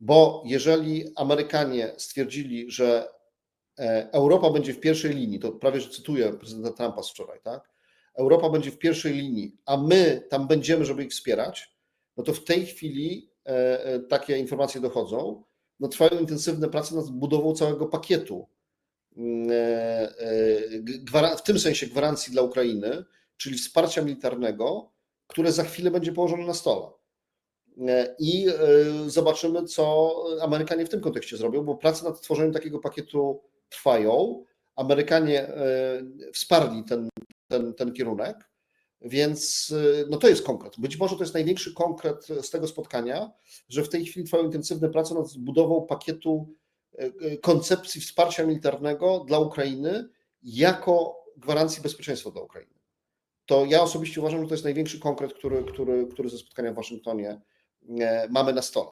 Bo jeżeli Amerykanie stwierdzili, że e, Europa będzie w pierwszej linii, to prawie że cytuję prezydenta Trumpa z wczoraj, tak? Europa będzie w pierwszej linii, a my tam będziemy, żeby ich wspierać, no to w tej chwili e, e, takie informacje dochodzą. No trwają intensywne prace nad budową całego pakietu, mm, w tym sensie gwarancji dla Ukrainy, czyli wsparcia militarnego, które za chwilę będzie położone na stole. E, I e, zobaczymy, co Amerykanie w tym kontekście zrobią, bo prace nad tworzeniem takiego pakietu trwają. Amerykanie e, wsparli ten, ten, ten kierunek, więc no to jest konkret. Być może to jest największy konkret z tego spotkania, że w tej chwili trwają intensywne prace nad budową pakietu koncepcji wsparcia militarnego dla Ukrainy jako gwarancji bezpieczeństwa dla Ukrainy. To ja osobiście uważam, że to jest największy konkret, który, który, który ze spotkania w Waszyngtonie mamy na stole.